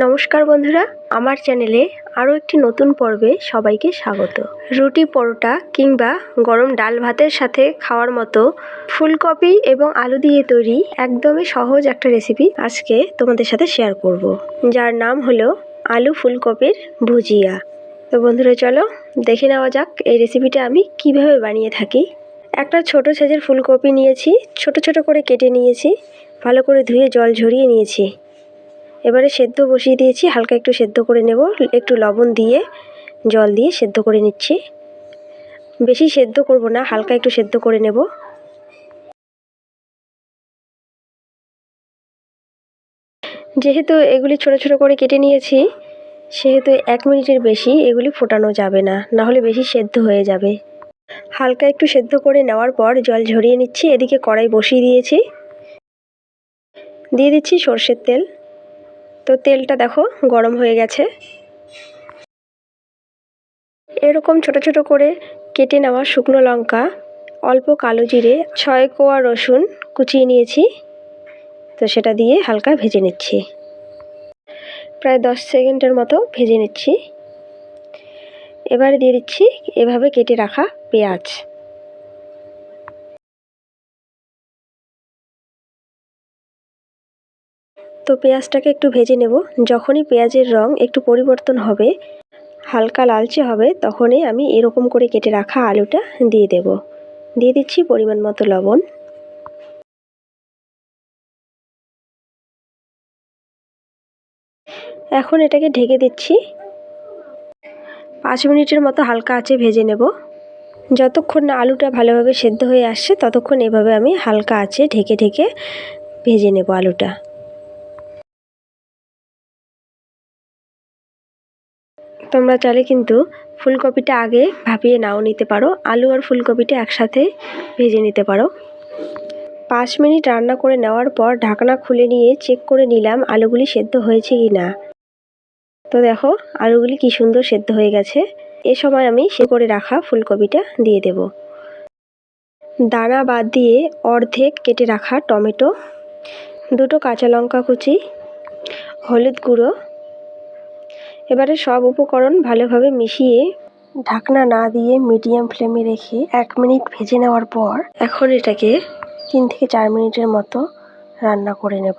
নমস্কার বন্ধুরা, আমার চ্যানেলে আরও একটি নতুন পর্বে সবাইকে স্বাগত। রুটি পরোটা কিংবা গরম ডাল ভাতের সাথে খাওয়ার মতো ফুলকপি এবং আলু দিয়ে তৈরি একদমই সহজ একটা রেসিপি আজকে তোমাদের সাথে শেয়ার করব। যার নাম হলো আলু ফুলকপির ভুজিয়া। তো বন্ধুরা, চলো দেখে নেওয়া যাক এই রেসিপিটা আমি কীভাবে বানিয়ে থাকি। একটা ছোট সাইজের ফুলকপি নিয়েছি, ছোট ছোট করে কেটে নিয়েছি, ভালো করে ধুয়ে জল ঝরিয়ে নিয়েছি। এবারে সেদ্ধ বসিয়ে দিয়েছি, হালকা একটু সেদ্ধ করে নেব, একটু লবণ দিয়ে, জল দিয়ে সেদ্ধ করে নিচ্ছি। বেশি সেদ্ধ করব না, হালকা একটু সেদ্ধ করে নেব। যেহেতু এগুলি ছোট ছোট করে কেটে নিয়েছি, সেহেতু এক মিনিটের বেশি এগুলি ফোটানো যাবে না না হলে বেশি সেদ্ধ হয়ে যাবে। হালকা একটু সেদ্ধ করে নেওয়ার পর জল ঝরিয়ে নিচ্ছি, এদিকে কড়াই বসিয়ে দিয়েছি। দিয়ে দিচ্ছি সর্ষের তেল। তো তেলটা দেখো গরম হয়ে গেছে। এরকম ছোট ছোট করে কেটে নেওয়া শুকনো লঙ্কা, অল্প কালো জিরে, ছয় কোয়া রসুন কুচিয়ে নিয়েছি। তো সেটা দিয়ে হালকা ভেজে নিচ্ছি। প্রায় দশ সেকেন্ডের মতো ভেজে নিচ্ছি। এবারে দিয়ে দিচ্ছি এভাবে কেটে রাখা পেঁয়াজ। তো পেঁয়াজটাকে একটু ভেজে নেব। যখনই পেঁয়াজের রং একটু পরিবর্তন হবে, হালকা লালচে হবে, তখনই আমি এরকম করে কেটে রাখা আলুটা দিয়ে দেব। দিয়ে দিচ্ছি পরিমাণ মতো লবণ। এখন এটাকে ঢেকে দিচ্ছি। পাঁচ মিনিটের মতো হালকা আছে ভেজে নেব। যতক্ষণ না আলুটা ভালোভাবে সেদ্ধ হয়ে আসছে, ততক্ষণ এভাবে আমি হালকা আছে ঢেকে ঢেকে ভেজে নেব আলুটা। তোমরা চাইলে কিন্তু ফুলকপিটা আগে ভাপিয়ে নাও, নিতে পারো। আলু আর ফুলকপিটা একসাথে ভেজে নিতে পারো। পাঁচ মিনিট রান্না করে নেওয়ার পর ঢাকনা খুলে নিয়ে চেক করে নিলাম আলুগুলি সেদ্ধ হয়েছে কি না। তো দেখো, আলুগুলি কি সুন্দর সেদ্ধ হয়ে গেছে। এ সময় আমি সে করে রাখা ফুলকপিটা দিয়ে দেব। দানা বাদ দিয়ে অর্ধেক কেটে রাখা টমেটো, দুটো কাঁচা লঙ্কা কুচি, হলুদ গুঁড়ো এবারে সব উপকরণ ভালোভাবে মিশিয়ে ঢাকনা না দিয়ে মিডিয়াম ফ্লেমে রেখে এক মিনিট ভেজে নেওয়ার পর এখন এটাকে তিন থেকে চার মিনিটের মতো রান্না করে নেব।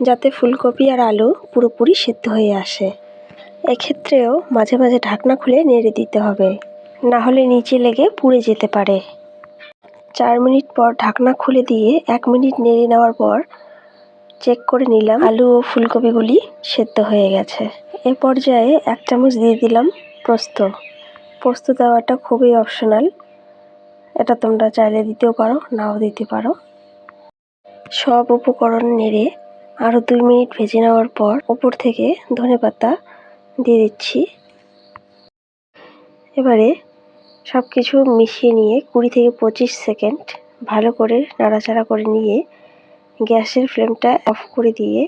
যাতে ফুলকপি আর আলু পুরোপুরি সেদ্ধ হয়ে আসে। এক্ষেত্রেও মাঝে মাঝে ঢাকনা খুলে নেড়ে দিতে হবে। না হলে নিচে লেগে পুড়ে যেতে পারে। চার মিনিট পর ঢাকনা খুলে দিয়ে এক মিনিট নেড়ে নেওয়ার পর চেক করে নিলাম। আলু ও ফুলকপিগুলি সেদ্ধ হয়ে গেছে। এ পর্যায়ে এক চামচ দিয়ে দিলাম পোস্ত। পোস্ত দেওয়াটা খুবই অপশনাল এটা তোমরা চাইলে দিতেও পারো, নাও দিতে পারো। সব উপকরণ নেড়ে আরও দুই মিনিট ভেজে নেওয়ার পর ওপর থেকে ধনে পাতা দিয়ে দিচ্ছি। এবারে সব কিছু মিশিয়ে নিয়ে কুড়ি থেকে পঁচিশ সেকেন্ড ভালো করে নাড়াচাড়া করে নিয়ে গ্যাসের ফ্লেমটা অফ করে দিয়ে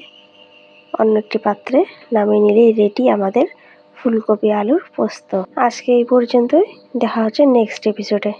অন্য একটি পাত্রে নামিয়ে নিলেই রেডি আমাদের ফুলকপি আলুর পোস্ত। আজকে এই পর্যন্তই। দেখা হচ্ছে নেক্সট এপিসোডে